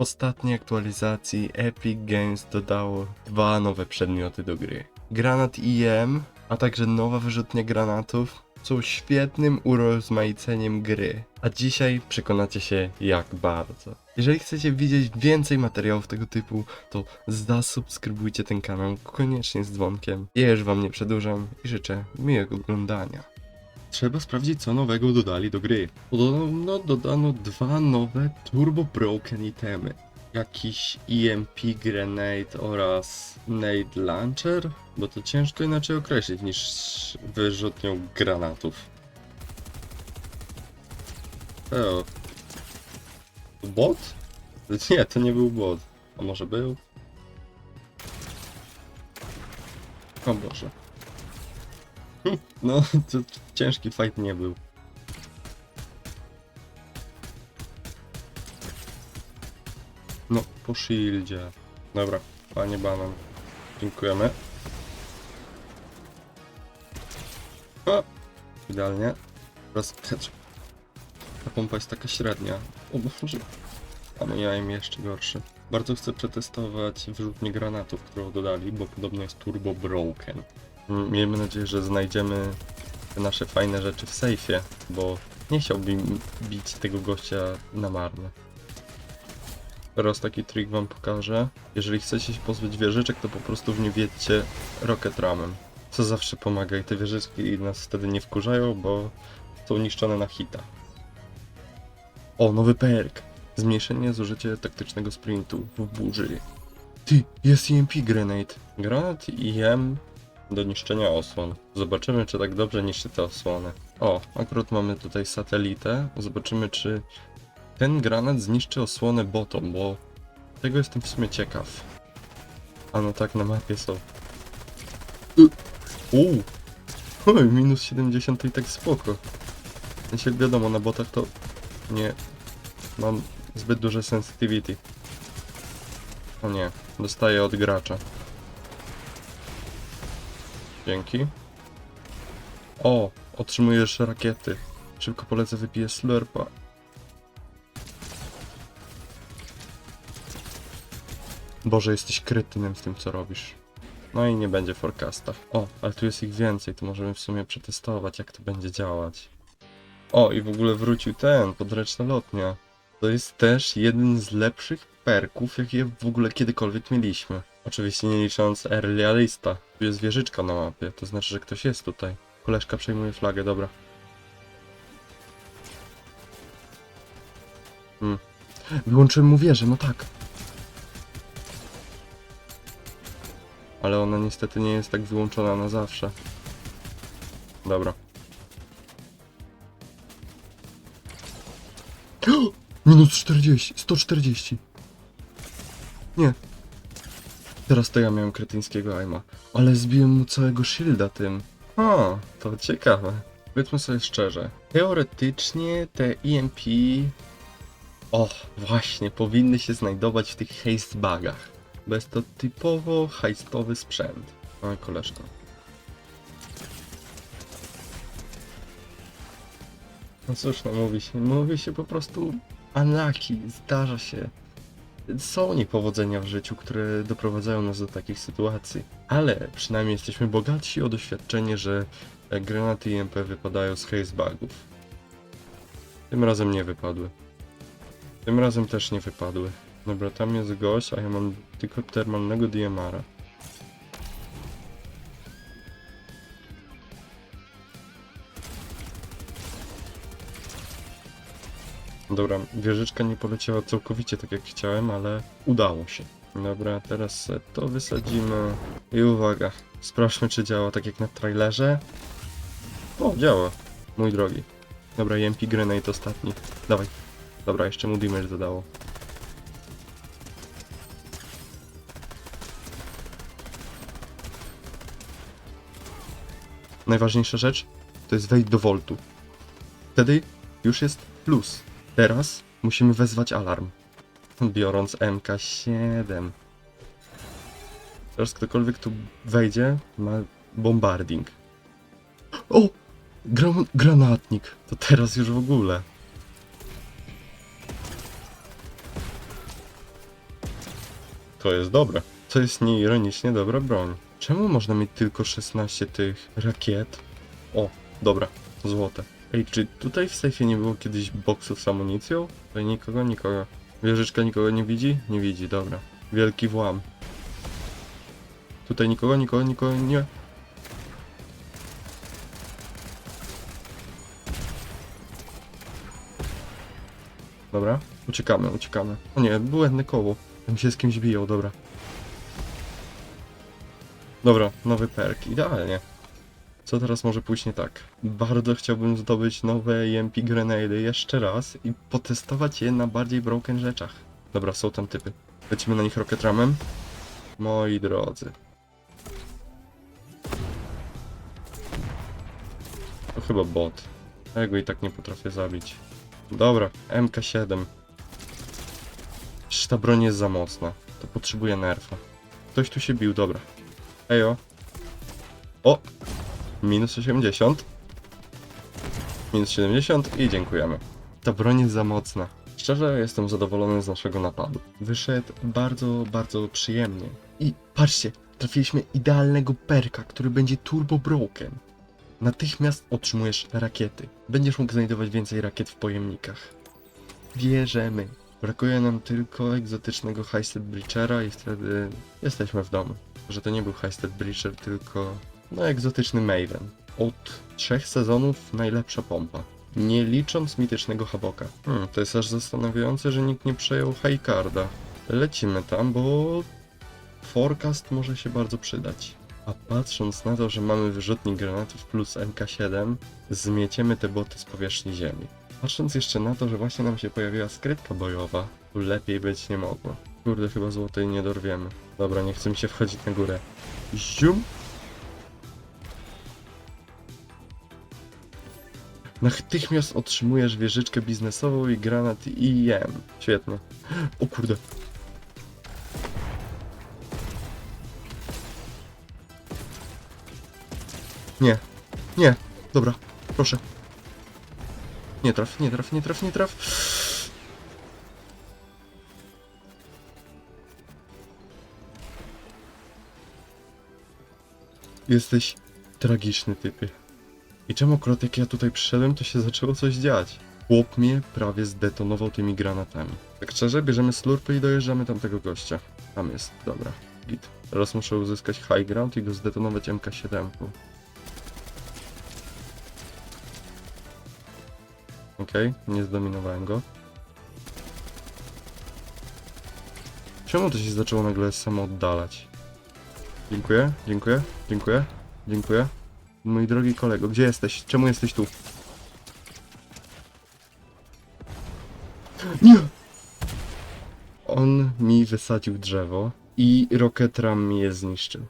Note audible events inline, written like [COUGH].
ostatniej aktualizacji Epic Games dodało dwa nowe przedmioty do gry. Granat IM, a także nowa wyrzutnia granatów są świetnym urozmaiceniem gry. A dzisiaj przekonacie się jak bardzo. Jeżeli chcecie widzieć więcej materiałów tego typu, to zasubskrybujcie ten kanał koniecznie z dzwonkiem. Ja już wam nie przedłużam i życzę miłego oglądania. Trzeba sprawdzić, co nowego dodali do gry. Podobno dodano dwa nowe Turbo Broken itemy. Jakiś EMP Grenade oraz Nade Launcher? Bo to ciężko inaczej określić niż wyrzutnią granatów. O. To Bot? [LAUGHS] Nie, to nie był bot. A może był? O Boże. [LAUGHS] No, to ciężki fight nie był. No, po shieldzie. Dobra, panie banan. Dziękujemy. O! Idealnie. Teraz. Ta pompa jest taka średnia. O Boże. A no ja im jeszcze gorszy. Bardzo chcę przetestować wyrzutnię granatów, którą dodali, bo podobno jest turbo broken. Mm, Miejmy nadzieję, że znajdziemy te nasze fajne rzeczy w sejfie, bo nie chciałbym bić tego gościa na marne. Teraz taki trik wam pokażę. Jeżeli chcecie się pozbyć wieżyczek, to po prostu w nie wiedźcie rocket ramem. Co zawsze pomaga i te wieżyczki nas wtedy nie wkurzają, bo są niszczone na hita. O, nowy perk! Zmniejszenie zużycia taktycznego sprintu w burzy. Ty, jest EMP grenade. Granat IM do niszczenia osłon. Zobaczymy, czy tak dobrze niszczy te osłony. O, akurat mamy tutaj satelitę. Zobaczymy, czy ten granat zniszczy osłonę bottom, bo tego jestem w sumie ciekaw. A no tak, na mapie są. Uuu! Oj, minus 70 i tak spoko. Jeśli wiadomo, na botach to nie mam zbyt duże sensitivity. O nie, dostaję od gracza. Dzięki. O, otrzymujesz rakiety. Szybko polecę, wypiję slurpa. Boże, jesteś krytynem w tym, co robisz. No i nie będzie forecasta. O, ale tu jest ich więcej, to możemy w sumie przetestować, jak to będzie działać. O, i w ogóle wrócił ten, podręczna lotnia. To jest też jeden z lepszych perków, jakie w ogóle kiedykolwiek mieliśmy. Oczywiście nie licząc Early. Tu jest wieżyczka na mapie, to znaczy, że ktoś jest tutaj. Koleżka przejmuje flagę, dobra. Hmm. Wyłączyłem mu wieżę, no tak. Ale ona niestety nie jest tak wyłączona na zawsze. Dobra. [GASPS] Minus 40, 140. Nie. Teraz to ja miałem kretyńskiego aima. Ale zbiłem mu całego shielda tym. O, to ciekawe. Powiedzmy sobie szczerze. Teoretycznie te EMP... O, właśnie, powinny się znajdować w tych haste bagach. Bo jest to typowo hajstowy sprzęt. Mamy koleżko. No cóż, no mówi się, mówi się po prostu unlucky, zdarza się. Są niepowodzenia w życiu, które doprowadzają nas do takich sytuacji. Ale przynajmniej jesteśmy bogatsi o doświadczenie, że e, granaty IMP wypadają z haze bugów. Tym razem nie wypadły. Tym razem też nie wypadły. Dobra, tam jest gość, a ja mam tylko termalnego DMR-a. Dobra, wieżyczka nie poleciała całkowicie tak jak chciałem, ale udało się. Dobra, teraz to wysadzimy. I uwaga, sprawdźmy czy działa tak jak na trailerze. O, działa, mój drogi. Dobra, EMP Grenade ostatni. Dawaj. Dobra, jeszcze mu damage dodało. Najważniejsza rzecz to jest wejść do Voltu. Wtedy już jest plus. Teraz musimy wezwać alarm. [LAUGHS] Biorąc MK7. Teraz ktokolwiek tu wejdzie ma bombarding. [GASPS] O! Gra granatnik. To teraz już w ogóle. To jest dobre. To jest nieironicznie dobra broń. Czemu można mieć tylko 16 tych rakiet? O, dobra, złote. Ej, czy tutaj w sejfie nie było kiedyś boksów z amunicją? Tutaj nikogo, nikogo. Wieżyczka nikogo nie widzi? Nie widzi, dobra. Wielki włam. Tutaj nikogo, nikogo, nikogo nie. Dobra, uciekamy, uciekamy. O nie, błędne koło. Tam się z kimś biją, dobra. Dobra, nowy perk, idealnie. Co teraz może pójść nie tak? Bardzo chciałbym zdobyć nowe EMP grenady jeszcze raz i potestować je na bardziej broken rzeczach. Dobra, są tam typy. Lecimy na nich rocket ramem. Moi drodzy. To chyba bot. Ja go i tak nie potrafię zabić. Dobra, MK7. Przecież ta broń jest za mocna. To potrzebuje nerfa. Ktoś tu się bił, dobra. Ejo. O! Minus 80. Minus 70 i dziękujemy. Ta broń jest za mocna. Szczerze jestem zadowolony z naszego napadu. Wyszedł bardzo, bardzo przyjemnie. I patrzcie, trafiliśmy idealnego perka, który będzie turbo broken. Natychmiast otrzymujesz rakiety. Będziesz mógł znajdować więcej rakiet w pojemnikach. Bierzemy. Brakuje nam tylko egzotycznego Heisted Breachera i wtedy jesteśmy w domu. Że to nie był Heisted Breacher, tylko no egzotyczny Maven. Od trzech sezonów najlepsza pompa. Nie licząc mitycznego Haboka. Hmm, to jest aż zastanawiające, że nikt nie przejął Highcarda. Lecimy tam, bo forecast może się bardzo przydać. A patrząc na to, że mamy wyrzutnik granatów plus MK7, zmieciemy te boty z powierzchni ziemi. Patrząc jeszcze na to, że właśnie nam się pojawiła skrytka bojowa, tu lepiej być nie mogło. Kurde, chyba złotej nie dorwiemy. Dobra, nie chcę mi się wchodzić na górę. Zium! Natychmiast otrzymujesz wieżyczkę biznesową i granat IM. Świetnie. O kurde. Nie. Nie. Dobra. Proszę. Nie traf, nie traf, nie traf, nie traf. Jesteś tragiczny typie. I czemu akurat jak ja tutaj przyszedłem, to się zaczęło coś dziać? Chłop mnie prawie zdetonował tymi granatami. Tak szczerze, bierzemy slurpy i dojeżdżamy tamtego gościa. Tam jest, dobra. Git. Teraz muszę uzyskać high ground i go zdetonować MK7. Okej, nie zdominowałem go. Czemu to się zaczęło nagle samo oddalać? Dziękuję, dziękuję, dziękuję, dziękuję. Mój drogi kolego, gdzie jesteś? Czemu jesteś tu? Nie! On mi wysadził drzewo i Rocket Ram mi je zniszczył.